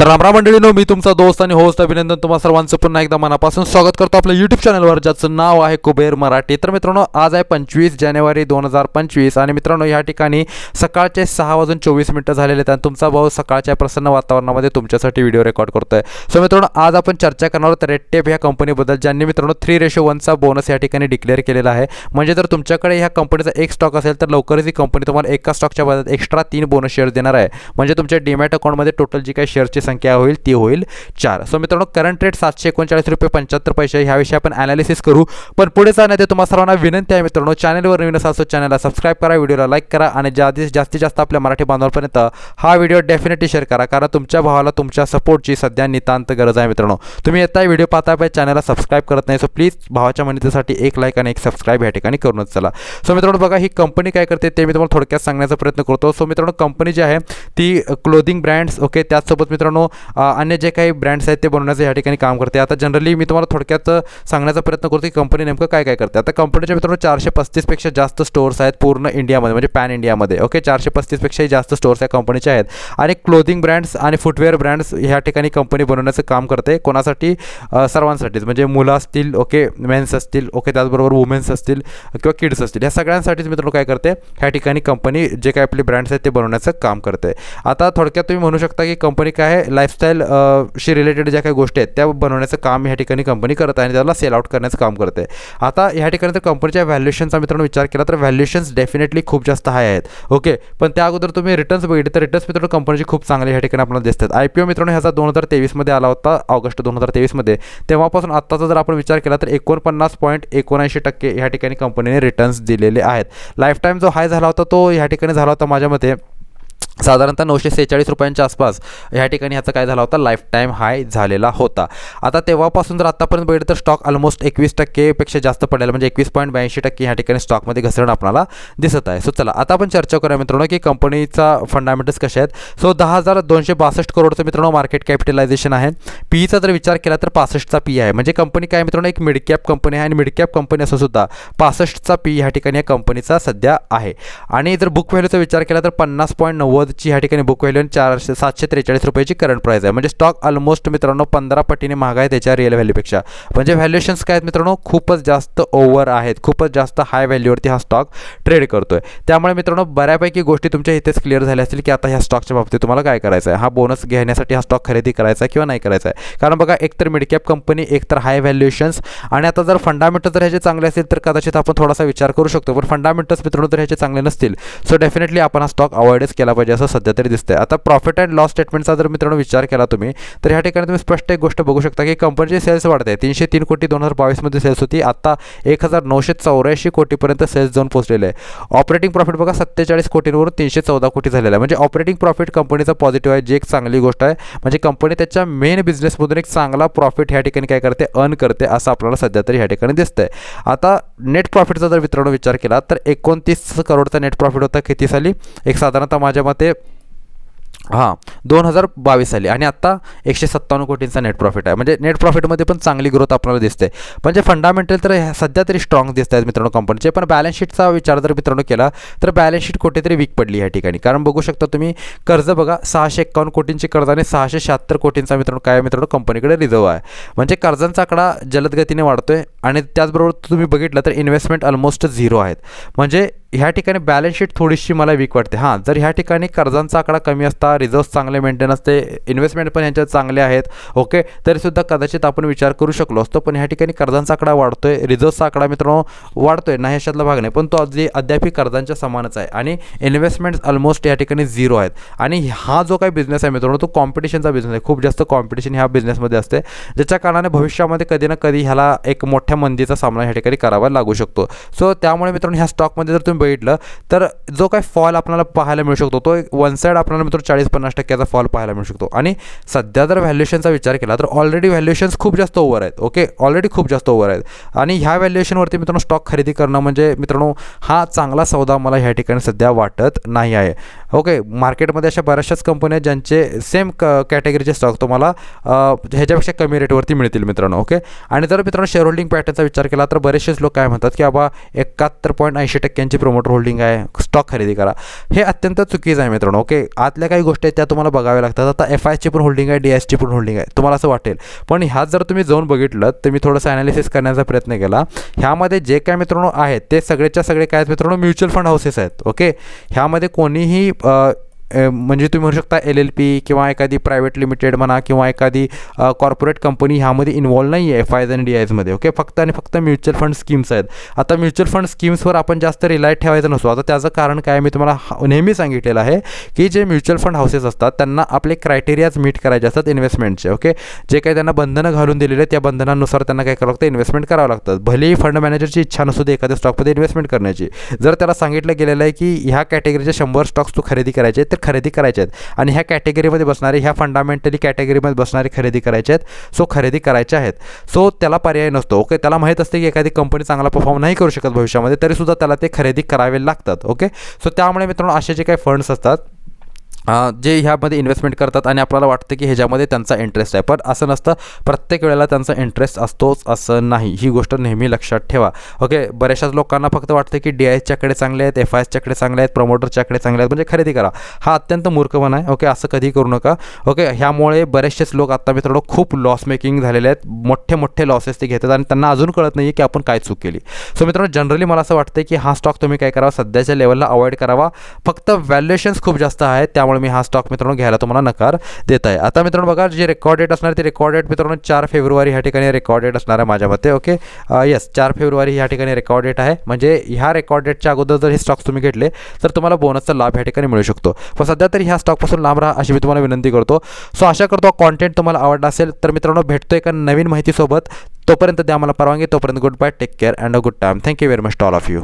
तर रामराम मंडळीनो मी तुमचा दोस्त आणि होस्ट अभिनंदन तुम्हा सर्वांचं पुन्हा एकदा मनापासून स्वागत करतो आपल्या यूट्यूब चॅनलवर ज्याचं नाव आहे कुबेर मराठी. तर मित्रांनो आज आहे पंचवीस जानेवारी दोन हजार पंचवीस आणि मित्रांनो या ठिकाणी सकाळचे सहा वाजून चोवीस मिनटं झालेले आहेत आणि तुमचा भाऊ सकाळच्या प्रसन्न वातावरणामध्ये तुमच्यासाठी व्हिडिओ रेकॉर्ड करतो आहे सो मित्रांनो आज आपण चर्चा करणार आहोत रेडटेप ह्या कंपनीबद्दल ज्यांनी मित्रांनो थ्री रेशो वनचा बोनस या ठिकाणी डिक्लेअर केलेला आहे. म्हणजे जर तुमच्याकडे ह्या कंपनीचा एक स्टॉक असेल तर लवकरच ही कंपनी तुम्हाला एका स्टॉकच्या बदल्यात एक्स्ट्रा तीन बोनस शेअर देणार आहे. म्हणजे तुमच्या डीमॅट अकाउंटमध्ये टोटल जी काही शेअरची संख्या होईल ती होईल चार. सो मित्रांनो करंट रेट सातशे एकोणचाळीस रुपये पंच्याहत्तर पैसे ह्याविषयी आपण ॲनालिसिस करू. पण पुढे जाण्यात तुम्हाला सर्वांना विनंती आहे मित्रांनो चॅनलवर नवीन असाल चॅनलला सबस्क्राईब करा व्हिडिओला लाईक करा आणि जास्तीत जास्तीत जास्त आपल्या मराठी बांधवांपर्यंत हा व्हिडिओ डेफिनेटली शेअर करा. कारण तुमच्या भावाला तुमच्या सपोर्टची सध्या नितांत गरज आहे मित्रांनो. तुम्ही येता व्हिडिओ पाहता पाहिजे चॅनलला सबस्क्राईब करत नाही सो प्लीज भावाच्या मदतीसाठी एक लाईक आणि एक सबस्क्राईब या ठिकाणी करूनच चला. सो मित्रांनो बघा ही कंपनी काय करते ते मी तुम्हाला थोडक्यात सांगण्याचा प्रयत्न करतो. सो मित्रांनो कंपनी जी आहे ती क्लोदिंग ब्रँड्स ओके त्याचसोबत मित्रांनो मित्रांनो अन्य जे काही ब्रँड्स आहेत ते बनवण्याचं या ठिकाणी काम करते. आता जनरली मी तुम्हाला थोडक्यात सांगण्याचा प्रयत्न करतो की कंपनी नेमकं काय काय करते. आता कंपनीच्या मित्रांनो चारशे पस्तीसपेक्षा जास्त स्टोअर्स आहेत पूर्ण इंडियामध्ये म्हणजे पॅन इंडियामध्ये ओके चारशे पस्तीसपेक्षाही जास्त स्टोअर्स या कंपनीचे आहेत. आणि क्लोदिंग ब्रँड्स आणि फुटवेअर ब्रँड्स ह्या ठिकाणी कंपनी बनवण्याचं काम करते. कोणासाठी? सर्वांसाठीच. म्हणजे मुलं असतील ओके मेन्स असतील ओके त्याचबरोबर वुमेन्स असतील किंवा किड्स असतील. ह्या सगळ्यांसाठीच मित्रांनो काय करते? ह्या ठिकाणी कंपनी जे काही आपले ब्रँड्स आहेत ते बनवण्याचं काम करते. आता थोडक्यात तुम्ही म्हणू शकता की कंपनी काय आहे? लाईफस्टाईल शी रिलेटेड ज्या काही गोष्टी आहेत त्या बनवण्याचं काम ह्या ठिकाणी कंपनी करत आहे आणि त्याला सेल आउट करण्याचं काम करते आता ह्या ठिकाणी जर कंपनीच्या व्हॅल्युएशनचा मित्रांनो विचार केला तर व्हॅल्युएशन्स डेफिनेटली खूप जास्त हाय आहेत. ओके पण त्या अगोदर तुम्ही रिटर्न्स बघितले तर रिटर्न्स मित्रांनो कंपनीची खूप चांगली ह्या ठिकाणी आपल्याला दिसतात. आय पी ओ मित्रांनो ह्याचा दोन हजार तेवीसमध्ये आला होता ऑगस्ट दोन हजार तेवीसमध्ये तेव्हापासून आत्ताचा जर आपण विचार केला तर एकोणपन्नास पॉईंट एकोणऐंशी टक्के ह्या ठिकाणी कंपनीने रिटर्न्स दिलेले आहेत. लाईफ टाईम जो हाय झाला होता तो ह्या ठिकाणी झाला होता माझ्या मते साधारणतः नऊशे सेहेचाळीस रुपयांच्या आसपास ह्या ठिकाणी ह्याचा काय झाला होता? लाईफ टाईम हाय झालेला होता. आता तेव्हापासून जर आतापर्यंत बघितलं तर स्टॉक ऑलमोस्ट एकवीस टक्केपेक्षा जास्त पडलेला म्हणजे एकवीस पॉईंट ब्याऐंशी टक्के ह्या ठिकाणी स्टॉकमध्ये घसरण आपल्याला दिसत आहे. सो चला आता आपण चर्चा करूया मित्रांनो की कंपनीचा फंडामेंटल्स कसे आहेत. सो दहा हजार दोनशे बासष्ट करोडचं मित्रांनो मार्केट कॅपिटलायझेशन आहे. पीचा जर विचार केला तर पासष्टचा पी आहे. म्हणजे कंपनी काय मित्रांनो? एक मिड कॅप कंपनी आहे आणि मिड कॅप कंपनी असं सुद्धा पासष्टचा पी ह्या ठिकाणी या कंपनीचा सध्या आहे. आणि जर बुक व्हॅल्यूचा विचार केला तर पन्नास पॉईंट नव्वद ची ह्या ठिकाणी बुक व्हॅल्यू आणि चारशे सातशे त्रेचाळीस रुपयाची करंट प्राईस आहे. म्हणजे स्टॉक ऑलमोस्ट मित्रांनो पंधरा पटीने महाग आहे त्याच्या रिअल व्हॅल्यूपेक्षा म्हणजे व्हॅल्युएशन्स काय आहेत मित्रांनो? खूपच जास्त ओव्हर आहेत. खूपच जास्त हाय व्हॅल्यूवरती हा स्टॉक ट्रेड करतो आहे त्यामुळे मित्रांनो बऱ्यापैकी गोष्टी तुमच्या इथेच क्लिअर झाल्या असतील की आता ह्या स्टॉकच्या बाबतीत तुम्हाला काय करायचं आहे हा बोनस घेण्यासाठी हा स्टॉक खरेदी करायचा आहे किंवा नाही करायचा आहे? कारण बघा एकतर मिडकॅप कंपनी एकतर हाय व्हॅल्युएशन्स आणि आता जर फंडामेंटल जर ह्याचे चांगले असतील तर कदाचित आपण थोडासा विचार करू शकतो. पण फंडामेंटल्स मित्रांनो जर ह्याचे चांगले नसतील सो डेफिनेटली आपण हा स्टॉक अवॉइडच केला पाहिजे. असं सध्या तरी दिसतंय. आता प्रॉफिट अँड लॉस स्टेटमेंटचा जर मित्रांनो विचार केला तुम्ही तर ह्या ठिकाणी तुम्ही स्पष्ट एक गोष्ट बघू शकता की कंपनीचे सेल्स वाढते आहे. तीनशे तीन कोटी दोन हजार बावीसमध्ये सेल्स होती. आता एक हजार नऊशे चौऱ्याऐंशी कोटीपर्यंत सेल्स जाऊन पोहोचलेले आहे. ऑपरेटिंग प्रॉफिट बघा सत्तेचाळीस कोटींवरून तीनशे चौदा कोटी झालेला आहे. म्हणजे ऑपरेटिंग प्रॉफिट कंपनीचा पॉझिटिव्ह आहे जी एक चांगली गोष्ट आहे. म्हणजे कंपनी त्याच्या मेन बिझनेसमधून एक चांगला प्रॉफिट ह्या ठिकाणी काय करते? अर्न करते असं आपल्याला सध्या तरी ह्या ठिकाणी दिसतंय. आता नेट प्रॉफिटचा जर मित्रांनो विचार केला तर एकोणतीस करोडचा नेट प्रॉफिट होता किती साली? एक साधारणतः माझ्या मते it. हां दोन हजार बावीस साली. आणि आत्ता एकशे सत्तावन्न कोटींचा नेट प्रॉफिट आहे. म्हणजे नेट प्रॉफिटमध्ये पण चांगली ग्रोथ आपल्याला दिसते. म्हणजे फंडामेंटल तर ह्या- सध्या तरी स्ट्रॉंग दिसत आहेत मित्रांनो कंपनीचे पण बॅलन्स शीटचा विचार जर मित्रांनो केला तर बॅलन्स शीट कुठेतरी वीक पडली या ठिकाणी. कारण बघू शकता तुम्ही कर्ज बघा सहाशे एक्कावन्न कोटींची कर्ज आणि सहाशे शहात्तर कोटींचा मित्रांनो काय मित्रांनो कंपनीकडे रिझर्व आहे. म्हणजे कर्जांचा आकडा जलद गतीने वाढतोय आणि त्याचबरोबर तुम्ही बघितलं तर इन्व्हेस्टमेंट ऑलमोस्ट झिरो आहेत. म्हणजे ह्या ठिकाणी बॅलन्स शीट थोडीशी मला वीक वाटते. हां जर ह्या ठिकाणी कर्जांचा आकडा कमी असता रिझर्व्ह चांगले मेंटेन असते इन्व्हेस्टमेंट पण यांच्यात चांगले आहेत. ओके तरीसुद्धा कदाचित आपण विचार करू शकलो असतो पण ह्या ठिकाणी कर्जांचा आकडा वाढतोय रिझर्व्हचा आकडा मित्रांनो वाढतोय नाही ह्याच्यातला भाग नाही. पण तो अगदी अद्यापही कर्जांच्या समानच आहे. आणि इन्व्हेस्टमेंट ऑलमोस्ट या ठिकाणी झिरो आहेत. आणि हा जो काही बिझनेस आहे मित्रांनो तो कॉम्पिटिशनचा बिझनेस आहे. खूप जास्त कॉम्पिटिशन ह्या बिझनेसमध्ये असते ज्याच्या कारणाने भविष्यामध्ये कधी ना कधी ह्याला एक मोठ्या मंदीचा सामना ह्या ठिकाणी करावा लागू शकतो. सो त्यामुळे मित्रांनो ह्या स्टॉकमध्ये जर तुम्ही बघितलं तर जो काही फॉल आपल्याला पाहायला मिळू शकतो तो एक वन साईड आपल्याला मित्र चाळीस पन्नास टक्क्याचा फॉल पाहायला मिळू शकतो. आणि सध्या जर व्हॅल्युएशनचा विचार केला तर ऑलरेडी व्हॅल्युएशन्स खूप जास्त ओव्हर आहेत ओके ऑलरेडी खूप जास्त ओव्हर आहेत. आणि ह्या व्हॅल्युएशनवरती मित्रांनो स्टॉक खरेदी करणं म्हणजे मित्रांनो हा चांगला सौदा मला ह्या ठिकाणी सध्या वाटत नाही आहे. ओके मार्केटमध्ये अशा बऱ्याचशाच कंपन्या आहेत ज्यांचे सेम क कॅटेगरीचे स्टॉक तुम्हाला ह्याच्यापेक्षा कमी रेटवरती मिळतील मित्रांनो ओके? आणि जर मित्रांनो शेअर होल्डिंग पॅटर्नचा विचार केला तर बरेचसेच लोक काय म्हणतात की बाबा एकाहत्तर पॉईंट ऐंशी टक्क्यांची प्रमोटर होल्डिंग आहे स्टॉक खरेदी करा. हे अत्यंत चुकीचं आहे मित्रांनो ओके? आतल्या काही गोष्टी आहेत त्या तुम्हाला बघाव्या लागतात. आता एफ आयची पण होल्डिंग आहे डी एसची पण होल्डिंग आहे तुम्हाला असं वाटेल. पण ह्यात जर तुम्ही जाऊन बघितलं तर मी थोडंसं ॲनालिसिस करण्याचा प्रयत्न केला. ह्यामध्ये जे काय मित्रांनो आहेत ते सगळेच्या सगळे काय आहेत मित्रांनो म्युच्युअल फंड हाऊसेस आहेत ओके? ह्यामध्ये कोणीही अ, अ, म्हणजे तुम्ही म्हणू शकता एल एल पी किंवा एखादी प्रायव्हेट लिमिटेड म्हणा किंवा एखादी कॉर्पोरेट कंपनी ह्यामध्ये इन्व्हॉल्व नाही आहे एफ आयज आणि डी आयजमध्ये ओके फक्त आणि फक्त म्युच्युअल फंड स्कीम्स आहेत. आता म्युच्युअल फंड स्कीम्सवर आपण जास्त रिलाय ठेवायचं नसतो. आता त्याचं कारण काय मी तुम्हाला नेहमी सांगितलेलं आहे की जे म्युच्युअल फंड हाऊसेस असतात त्यांना आपले क्रायटेरियाज मीट करायचे असतात इन्व्हेस्टमेंटचे ओके जे काही त्यांना बंधनं घालून दिलेले त्या बंधनानुसार त्यांना काय करावं लागतं? इन्व्हेस्टमेंट करावं लागतं. भलेही फंड मॅनेजरची इच्छा नसू दे एखाद्या स्टॉकमध्ये इन्व्हेस्टमेंट करण्याची. जर त्याला सांगितलं गेलेलं आहे की ह्या कॅटेगरीचे शंभर स्टॉक्स तू खरेदी करायचे तर खरेदी करायचे आहेत. आणि ह्या कॅटेगरीमध्ये बसणारे ह्या फंडामेंटली कॅटेगरीमध्ये बसणारे खरेदी करायचे आहेत. सो खरेदी करायचे आहेत. सो त्याला पर्याय नसतो. ओके त्याला माहीत असते की एखादी कंपनी चांगला परफॉर्म नाही करू शकत भविष्यामध्ये तरीसुद्धा त्याला ते खरेदी करावे लागतात. ओके सो त्यामुळे मित्रांनो असे जे काही फंड्स असतात जे ह्यामध्ये इन्व्हेस्टमेंट करतात आणि आपल्याला वाटतं की ह्याच्यामध्ये त्यांचा इंटरेस्ट आहे. पण असं नसतं. प्रत्येक वेळेला त्यांचा इंटरेस्ट असतोच असं नाही. ही गोष्ट नेहमी लक्षात ठेवा. ओके बऱ्याचशाच लोकांना फक्त वाटतं की डी आयच्याकडे चांगले आहेत एफ आयच्याकडे चांगले आहेत प्रमोटरच्याकडे चांगले आहेत. म्हणजे खरेदी करा. हा अत्यंत मूर्खपणा आहे. ओके असं कधी करू नका. ओके ह्यामुळे बरेचसेच लोक आत्ता मित्रांनो खूप लॉस मेकिंग झालेले आहेत. मोठे मोठे लॉसेस ते घेतात आणि त्यांना अजून कळत नाही की आपण काय चूक केली. सो मित्रांनो जनरली मला असं वाटतं की हा स्टॉक तुम्ही काय करावा? सध्याच्या लेवलला अवॉइड करावा. फक्त व्हॅल्युएशन्स खूप जास्त आहेत. त्यामुळे मी हा स्टॉक मित्रांनो घ्यायला तुम्हाला नकार देत आहे. आता मित्रांनो बघा जे रेकॉर्ड डेट असणार ते रेकॉर्ड डेट मित्रांनो चार फेब्रुवारी ह्या ठिकाणी रेकॉर्ड डेट असणार आहे माझ्या मते ओके येस चार फेब्रुवारी ह्या ठिकाणी रेकॉर्ड डेट आहे. म्हणजे ह्या रेकॉर्ड डेटच्या अगोदर जर हे स्टॉक्स तुम्ही घेतले तर तुम्हाला बोनसचा लाभ ह्या ठिकाणी मिळू शकतो. पण सध्या तरी ह्या स्टॉकपासून लांब राहा अशी मी तुम्हाला विनंती करतो. सो आशा करतो कॉन्टेंट तुम्हाला आवडला असेल तर मित्रांनो भेटतो एका नवीन माहितीसोबत. तोपर्यंत द्या मला परवानगी तोपर्यंत good bye take care and a good time thank you very much all of you